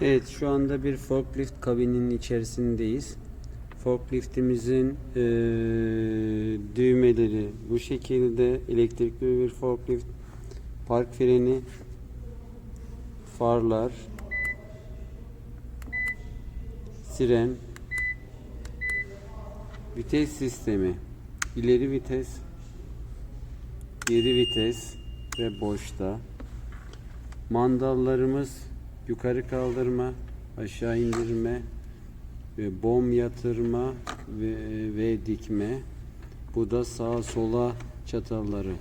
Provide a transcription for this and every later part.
Evet şu anda bir forklift kabininin içerisindeyiz. Forkliftimizin eee, düğmeleri bu şekilde elektrikli bir forklift, park freni, farlar, siren, vites sistemi, ileri vites, geri vites ve boşta. Mandallarımız yukarı kaldırma, aşağı indirme ve bom yatırma ve, ve dikme. Bu da sağa sola çatalları.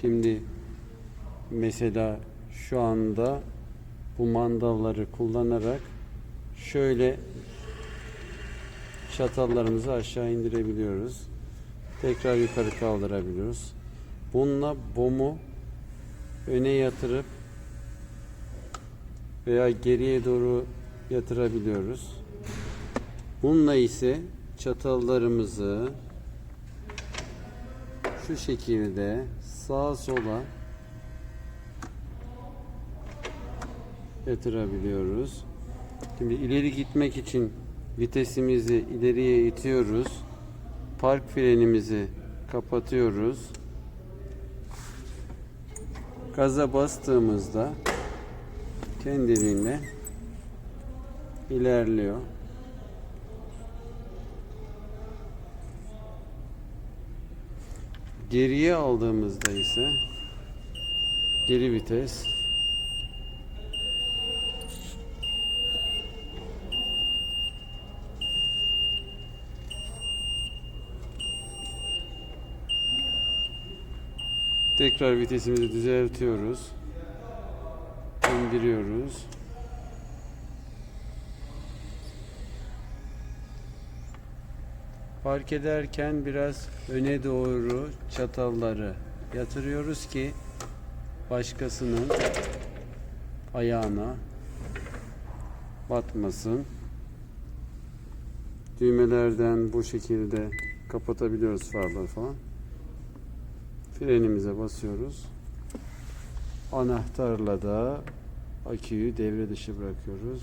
Şimdi mesela şu anda bu mandalları kullanarak şöyle çatallarımızı aşağı indirebiliyoruz. Tekrar yukarı kaldırabiliyoruz. Bununla bomu öne yatırıp veya geriye doğru yatırabiliyoruz. Bununla ise çatallarımızı şu şekilde sağa sola yatırabiliyoruz. Şimdi ileri gitmek için vitesimizi ileriye itiyoruz. Park frenimizi kapatıyoruz. Gaza bastığımızda kendiliğinden ilerliyor. Geriye aldığımızda ise geri vites tekrar vitesimizi düzeltiyoruz indiriyoruz. Park ederken biraz öne doğru çatalları yatırıyoruz ki başkasının ayağına batmasın. Düğmelerden bu şekilde kapatabiliyoruz farları falan. Frenimize basıyoruz. Anahtarla da aküyü devre dışı bırakıyoruz.